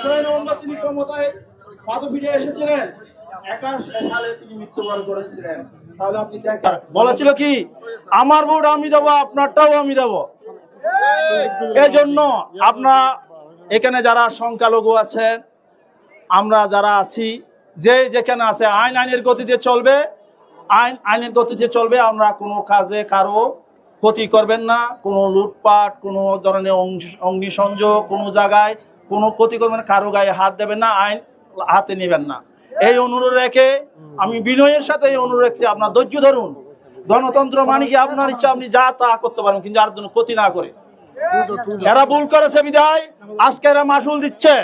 এগারোই নভেম্বর তিনি ক্ষমতায় এসেছিলেন। করেছিলেন। তাহলে আপনি বলেছিল কি? আমার ভোট আমি দেবো, আপনারটাও আমি দেবো। এজন্য আপনারা এখানে যারা সংখ্যালঘু আছেন, আমরা যারা আছি, যে যেখানে আছে, আইন আইনের গতিতে চলবে। আইন আইনের গতিতে চলবে, আমরা কোনো কাজে কারও ক্ষতি করবেন না। কোনো লুটপাট, কোনো ধরনের অগ্নিসংযোগ কোনো জায়গায় কোনো ক্ষতি করবেন কারও গায়ে হাত দেবেন না, আইন হাতে নেবেন না। এই অনুরোধ রেখে আমি বিনয়ের সাথে এই অনুরোধ রাখছি, আপনার ধৈর্য ধরুন। গণতন্ত্র মানে কি? আপনার ইচ্ছা, আপনি যা তা করতে পারেন, কিন্তু আর জন্য ক্ষতি না করে। এরা ভুল করেছে বিদায়, আজকে এরা মাসুল দিচ্ছে।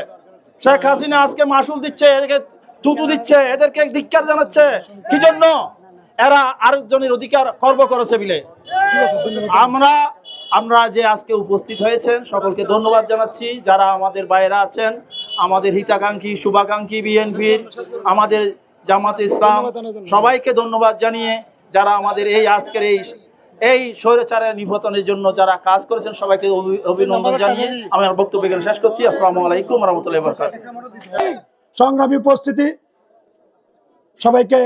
শেখ হাসিনা আজকে মাসুল দিচ্ছে, এদেরকে তুতু দিচ্ছে, এদেরকে ধিক্কার জানাচ্ছে। কি জন্য? এরা আরেকজনের অধিকার খর্ব করেছে বিলে। আমরা আমরা যে আজকে উপস্থিত হয়েছেন, সকলকে ধন্যবাদ জানাচ্ছি। যারা আমাদের বাইরে আছেন, আমাদের হিতাকাঙ্ক্ষী, শুভাকাঙ্ক্ষী বিএনপির, আমাদের জামাত ইসলাম, সবাইকে ধন্যবাদ জানিয়ে যারা আমাদের এই আজকের এই এই স্বৈরাচারের নির্বাচনের জন্য যারা কাজ করেছেন, সবাইকে অভি- অভিনন্দন জানিয়ে আমি আমার বক্তব্য এখানে শেষ করছি। আসসালামু আলাইকুম রহমতুল্লাহ বরকাত সংগ্রামী উপস্থিতি, সবাইকে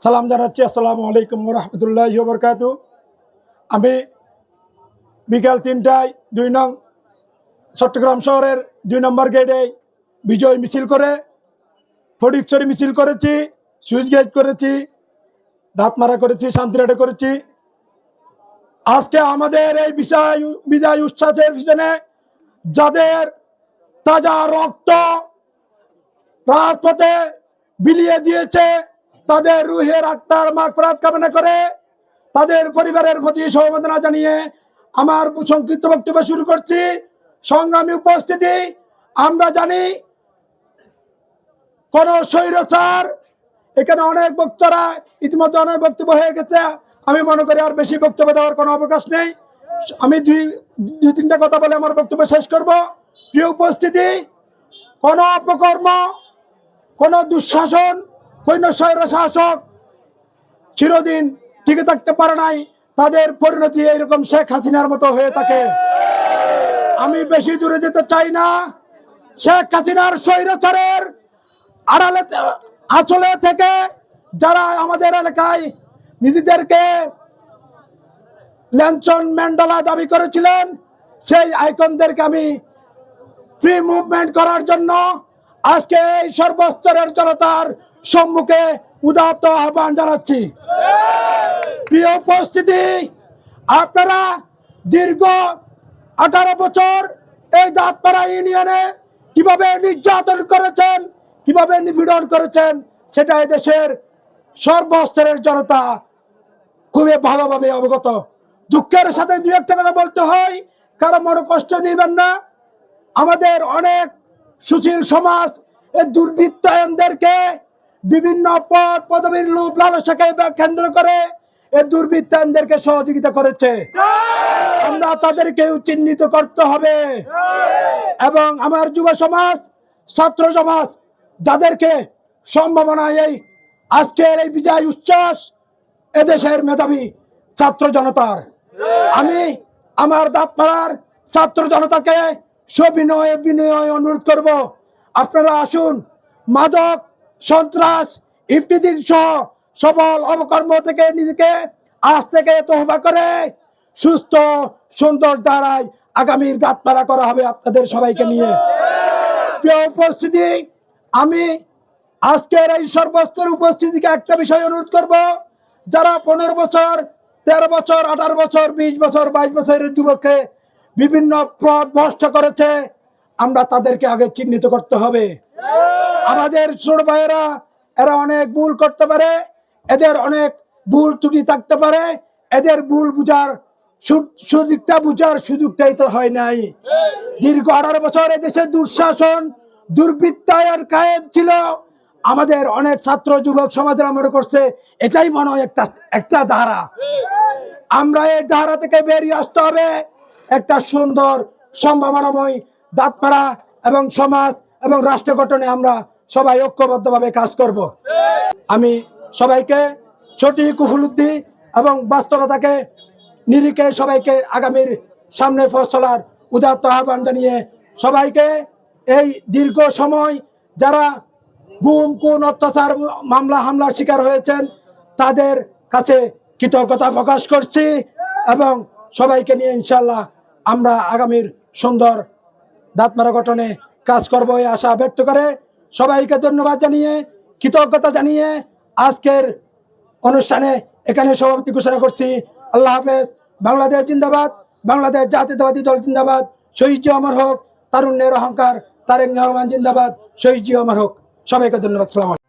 সালাম জানাচ্ছি। আসসালামু আলাইকুম রহমতুল্লাহ বরকাত আমি বিকাল তিনটায় দুই নং চট্টগ্রাম শহরের দুই নম্বর গেটে বিজয় মিছিল করে, ফটিকছড়ি মিছিল করেছি, সুইচ গেট করেছি দাঁতমারা করেছি শান্তিরাটে করেছি। আজকে আমাদের এই বিষয় বিদায় উচ্ছ্বাসের পিছনে যাদের তাজা রক্ত রাজপথে বিলিয়ে দিয়েছে, তাদের রুহের আত্মার মাগফিরাত কামনা করে, তাদের পরিবারের প্রতি সমবেদনা জানিয়ে আমার সংক্ষিপ্ত বক্তব্য শুরু করছি। সংগ্রামী উপস্থিতি, আমরা জানি কোন স্বৈরচার, এখানে অনেক বক্তরা ইতিমধ্যে অনেক বক্তব্য হয়ে গেছে। আমি মনে করি আর বেশি বক্তব্য দেওয়ার কোনো অবকাশ নেই। আমি দুই দুই, তিনটা কথা বলে আমার বক্তব্য শেষ করব। প্রিয় উপস্থিতি, কোন অপকর্ম, কোন দুঃশাসন, কোন স্বৈর শাসক চিরদিন টিকে থাকতে পারে নাই। তাদের পরিণতি এইরকম শেখ হাসিনার মতো হয়ে থাকে। আমি বেশি দূরে যেতে চাই না। শেখ হাসিনার স্বৈরাচারের আড়ালে আচলে থেকে যারা আমাদের এলাকায় নিজেদেরকে ল্যানসন ম্যান্ডেলা দাবি করেছিলেন, সেই আইকনদেরকে আমি ফ্রি মুভমেন্ট করার জন্য আজকে এই সর্বস্তরের জনতার সম্মুখে উদাত্ত আহ্বান জানাচ্ছি। প্রিয় উপস্থিতি, আপনারা দীর্ঘ আঠারো বছর এই দাঁতপাড়া ইউনিয়নে কীভাবে নির্যাতন করেছেন, কীভাবে নিপীড়ন করেছেন, সেটা দেশের সর্বস্তরের জনতা খুবই ভালোভাবে অবগত। দুঃখের সাথে দু একটা কথা বলতে হয়, কারও মনে কষ্ট নিবেন না। আমাদের অনেক সুশীল সমাজ, এই দুর্বৃত্তায়নদেরকে বিভিন্ন পদ পদবীর লোভ লালসাকে কেন্দ্র করে এই দুর্বৃত্তায়নদেরকে সহযোগিতা করেছে। আমরা তাদেরকেও চিহ্নিত করতে হবে। এবং আমার যুব সমাজ, ছাত্র সমাজ, যাদেরকে সম্ভাবনা এই আজকের এই বিজয় উচ্ছ্বাস এদেশের মেধাবী ছাত্র জনতার। আমি আমার দাঁতপাড়ার ছাত্র জনতাকে সবিনয়ে বিনয় অনুরোধ করব। আপনারা আসুন, মাদক সন্ত্রাস, ইফতিদিন সহ সবল অবকর্ম থেকে নিজেকে আজ থেকে তোহবা করে। সুস্থ, সুন্দর দ্বারায় আগামীর দাঁতপাড়া করা হবে আপনাদের সবাইকে নিয়ে। প্রিয় উপস্থিতি, আমি আজকের এই সর্বস্তর উপস্থিতিকে একটা বিষয় অনুরোধ করব। যারা পনেরো বছর, তেরো বছর, আঠারো বছর, বিশ বছর, বাইশ বছরের যুবককে বিভিন্ন পথ ভ্রষ্ট করেছে, আমরা তাদেরকে আগে চিহ্নিত করতে হবে। আমাদের ছোট ভাইয়েরা এরা অনেক ভুল করতে পারে এদের অনেক ভুল ত্রুটি থাকতে পারে এদের ভুল বুঝার সুদিকটা বুঝার সুযোগটাই তো হয় নাই। দীর্ঘ আঠারো বছর এদেশে দুঃশাসন দুর্বৃত্তায়ের কায়েম ছিল। আমাদের অনেক ছাত্র যুবক সমাজের মনে করছে এটাই মনে হয় একটা একটা ধারা। আমরা এই ধারা থেকে বেরিয়ে আসতে হবে। একটা সুন্দর সম্ভাবনাময় দাঁতপাড়া এবং সমাজ এবং রাষ্ট্র গঠনে আমরা সবাই ঐক্যবদ্ধভাবে কাজ করব। আমি সবাইকে সঠিক উপলব্ধি এবং বাস্তবতাকে নিরিখে সবাইকে আগামীর সামনে ফসলার উদাত্ত আহ্বান জানিয়ে সবাইকে এই দীর্ঘ সময় যারা গুম কোন অত্যাচার, মামলা, হামলার শিকার হয়েছেন, তাদের কাছে কৃতজ্ঞতা প্রকাশ করছি এবং সবাইকে নিয়ে ইনশাল্লাহ আমরা আগামীর সুন্দর দাঁতমারা গঠনে কাজ করব এই আশা ব্যক্ত করে সবাইকে ধন্যবাদ জানিয়ে, কৃতজ্ঞতা জানিয়ে আজকের অনুষ্ঠানে এখানে সভাপতি ঘোষণা করছি। আল্লাহ হাফেজ। বাংলাদেশ জিন্দাবাদ। বাংলাদেশ জাতীয়তাবাদী দল জিন্দাবাদ। শহীদ অমর হোক, তারুণ্যের অহংকার, তারেক রহমান জিন্দাবাদ। শহীদ অমর হোক। সবাইকে ধন্যবাদ। সালাম।